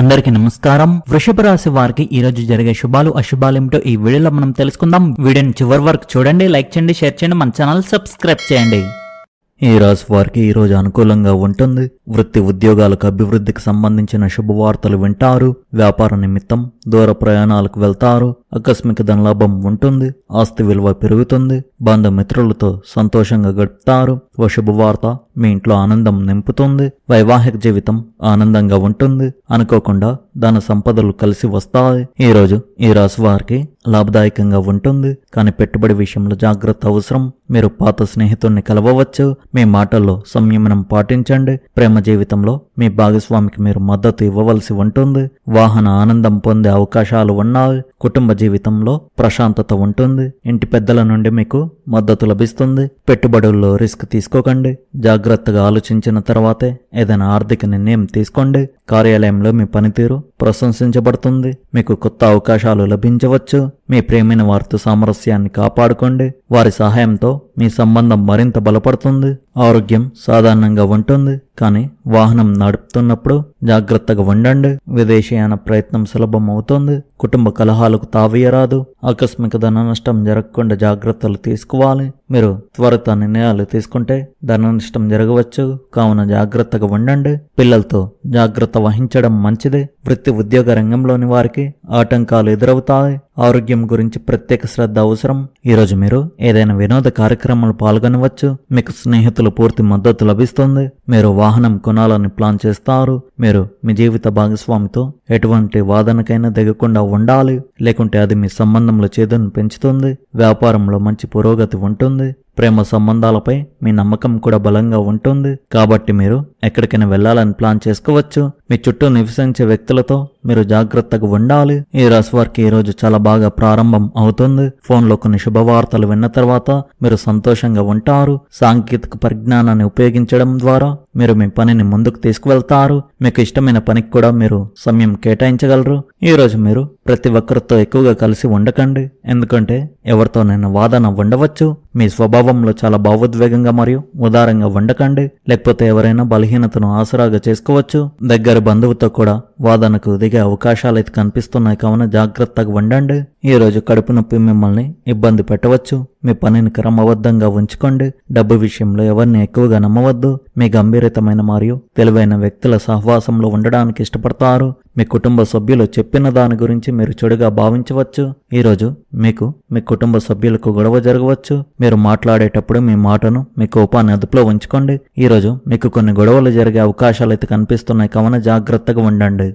అందరికీ నమస్కారం. వృషభ రాశి వారికి ఈ రోజు జరిగే శుభాలు అశుభాలు ఏమిటో ఈ వీడియోలో మనం తెలుసుకుందాం. వీడియోని చివరి వరకు చూడండి లైక్ చేయండి షేర్ చేయండి మన ఛానల్ సబ్స్క్రైబ్ చేయండి. ఈ రాశి వారికి ఈ రోజు అనుకూలంగా ఉంటుంది. వృత్తి ఉద్యోగాలకు అభివృద్ధికి సంబంధించిన శుభవార్తలు వింటారు. వ్యాపార నిమిత్తం దూర ప్రయాణాలకు వెళ్తారు. ఆకస్మిక ధనలాభం ఉంటుంది. ఆస్తి విలువ పెరుగుతుంది. బంధుమిత్రులతో సంతోషంగా గడుపుతారు. ఓ శుభవార్త మీ ఇంట్లో ఆనందం నింపుతుంది. వైవాహిక జీవితం ఆనందంగా ఉంటుంది. అనుకోకుండా ధన సంపదలు కలిసి వస్తాయి. ఈ రోజు ఈ రాశి వారికి లాభదాయకంగా ఉంటుంది. కానీ పెట్టుబడి విషయంలో జాగ్రత్త అవసరం. మీరు పాత స్నేహితుడిని కలవవచ్చు. మీ మాటల్లో సంయమనం పాటించండి. ప్రేమ జీవితంలో మీ భాగస్వామికి మీరు మద్దతు ఇవ్వవలసి ఉంటుంది. వాహన ఆనందం పొందే అవకాశాలు ఉన్నాయి. కుటుంబ జీవితంలో ప్రశాంతత ఉంటుంది. ఇంటి పెద్దల నుండి మీకు మద్దతు లభిస్తుంది. పెట్టుబడుల్లో రిస్క్ తీసుకోకండి. జాగ్రత్తగా ఆలోచించిన తర్వాతే ఏదైనా ఆర్థిక నిర్ణయం తీసుకోండి. కార్యాలయంలో మీ పనితీరు ప్రశంసించబడుతుంది. మీకు కొత్త అవకాశాలు లభించవచ్చు. మీ ప్రేమైన వారితో సామరస్యాన్ని కాపాడుకోండి. వారి సహాయంతో మీ సంబంధం మరింత బలపడుతుంది. ఆరోగ్యం సాధారణంగా ఉంటుంది. కానీ వాహనం నడుపుతున్నప్పుడు జాగ్రత్తగా ఉండండి. విదేశీయాన ప్రయత్నం సులభం అవుతుంది కుటుంబ కలహాలకు తావీయరాదు. ఆకస్మిక ధన నష్టం జరగకుండా జాగ్రత్తలు తీసుకోవాలి. మీరు త్వరిత నిర్ణయాలు తీసుకుంటే ధన నష్టం జరగవచ్చు. కావున జాగ్రత్తగా ఉండండి. పిల్లలతో జాగ్రత్త వహించడం మంచిది. వృత్తి ఉద్యోగ రంగంలోని వారికి ఆటంకాలు ఎదురవుతాయి. ఆరోగ్యం గురించి ప్రత్యేక శ్రద్ధ అవసరం. ఈరోజు మీరు ఏదైనా వినోద కార్యక్రమాలు పాల్గొనవచ్చు. మీకు స్నేహితులు పూర్తి మద్దతు లభిస్తుంది. మీరు వాహనం కొనాలని ప్లాన్ చేస్తారు. మీరు మీ జీవిత భాగస్వామితో ఎటువంటి వాదనకైనా దిగకుండా ఉండాలి. లేకుంటే అది మీ సంబంధంలో చేదును పెంచుతుంది. వ్యాపారంలో మంచి పురోగతి ఉంటుంది. ప్రేమ సంబంధాలపై మీ నమ్మకం కూడా బలంగా ఉంటుంది. కాబట్టి మీరు ఎక్కడికైనా వెళ్ళాలని ప్లాన్ చేసుకోవచ్చు. మీ చుట్టూ నివసించే వ్యక్తులతో మీరు జాగ్రత్తగా ఉండాలి. ఈ రాశి వర్క్ ఈ రోజు చాలా బాగా ప్రారంభం అవుతుంది. ఫోన్లో కొన్ని శుభవార్తలు విన్న తర్వాత మీరు సంతోషంగా ఉంటారు. సాంకేతిక పరిజ్ఞానాన్ని ఉపయోగించడం ద్వారా మీరు మీ పనిని ముందుకు తీసుకువెళ్తారు. మీకు ఇష్టమైన పనికి కూడా మీరు సమయం కేటాయించగలరు. ఈ రోజు మీరు ప్రతి ఒక్కరితో ఎక్కువగా కలిసి ఉండకండి. ఎందుకంటే ఎవరితోనైనా వాదన ఉండవచ్చు. మీ స్వభావంలో చాలా భావోద్వేగంగా మరియు ఉదారంగా ఉండకండి. లేకపోతే ఎవరైనా బలహీనతను ఆసరాగా చేసుకోవచ్చు. దగ్గర బంధువుతో కూడా వాదనకు దిగ అవకాశాలు అయితే కనిపిస్తున్నాయి కావున జాగ్రత్తగా ఉండండి. ఈ రోజు కడుపు నొప్పి మిమ్మల్ని ఇబ్బంది పెట్టవచ్చు. మీ పనిని క్రమబద్ధంగా ఉంచుకోండి. డబ్బు విషయంలో ఎవరిని ఎక్కువగా నమ్మవద్దు. మీ గంభీరతమైన మరియు తెలివైన వ్యక్తుల సహవాసంలో ఉండడానికి ఇష్టపడతారు. మీ కుటుంబ సభ్యులు చెప్పిన దాని గురించి మీరు చెడుగా భావించవచ్చు. ఈరోజు మీకు మీ కుటుంబ సభ్యులకు గొడవ జరగవచ్చు. మీరు మాట్లాడేటప్పుడు మీ మాటను మీ కోపాన్ని అదుపులో ఉంచుకోండి. ఈరోజు మీకు కొన్ని గొడవలు జరిగే అవకాశాలు అయితే కనిపిస్తున్నాయి కావున జాగ్రత్తగా ఉండండి.